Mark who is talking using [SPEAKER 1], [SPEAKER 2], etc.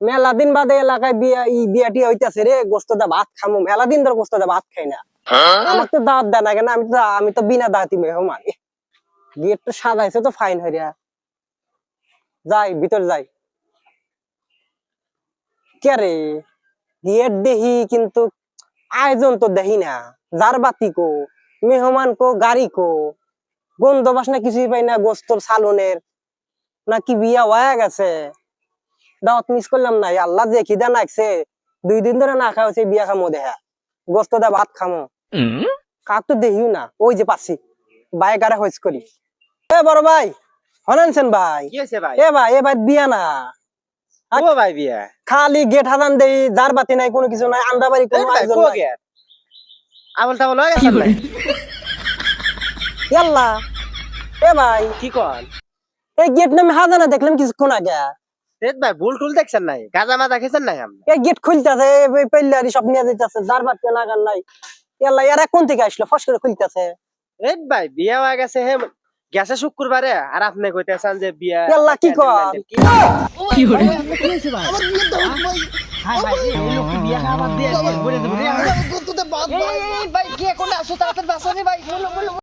[SPEAKER 1] মেলা দিন বাদে এলাকায় বিয়া ই বিয়া টিয়া হইতাছে রে গোস্ত দা ভাত খামো। মেলা দিন ধরে গোস্ত দা ভাত খাই না। আমার তো দাঁত দেয় না কেন আমি তো আমি তো বিনা দাঁতই মেহমান গেট তো সাজাইছে তো ফাইন হইয়া। যাই ভিতর যাই। কে রে? গেট দেহি কিন্তু আয়োজন তো দেখি না। যার বাতি কো মেহমান কো গাড়ি কো। গন্ধ বাসনা কিছুই পাই না গোস্তর সালনের। নাকি বিয়া হয়ে গেছে? দাওয়াত মিস করলাম না আল্লাহ যে খিদা নাকছে দুই দিন ধরে না খাওয়া বিয়া খামো দেখা গোস্ত দা ভাত খামো। কাক তো দেখিও না ওই যে পাচ্ছি বাইক আরে হইস করি। এ বড় ভাই হনানছেন ভাই?
[SPEAKER 2] কি হয়েছে ভাই?
[SPEAKER 1] এ ভাই এ ভাই বিয়া না।
[SPEAKER 2] ও ভাই বিয়া?
[SPEAKER 1] খালি গেট হাজান দেই যার বাতি নাই কোনো কিছু নাই আন্ডা বাড়ি কোনো আয়োজন নাই।
[SPEAKER 2] আবল তাবল হয়ে গেছে ভাই?
[SPEAKER 1] ইয়াল্লা। এ ভাই।
[SPEAKER 2] কি কন?
[SPEAKER 1] এই গেট নামে হাজানা দেখলাম কিছুক্ষণ আগে।
[SPEAKER 2] রেড ভাই ভুল টুল দেখছেন নাই? গাজা মাজা খেয়েছেন নাই আপনি?
[SPEAKER 1] এই গেট খুলতেছে পেল্লারি সব নিয়ে দিতেছে যার বাতি লাগান নাই। ইয়াল্লা এরা কোন থেকে আসলো? ফস করে খুলতেছে।
[SPEAKER 2] রেড ভাই বিয়া হয়ে গেছে হে। গেছে শুক্রবারে আর আপনি কইতেছেন যে বিয়া
[SPEAKER 1] ইয়াল্লা, কি কর?
[SPEAKER 2] কি আপনি কি হয়েছে ভাই। হাই ভাই এই লোক কি বিয়া খাবার দিয়ে বলে দেবো রে।
[SPEAKER 3] ভাই। কে কোনটা আসো? তাড়াতাড়ি বাসা রে ভাই।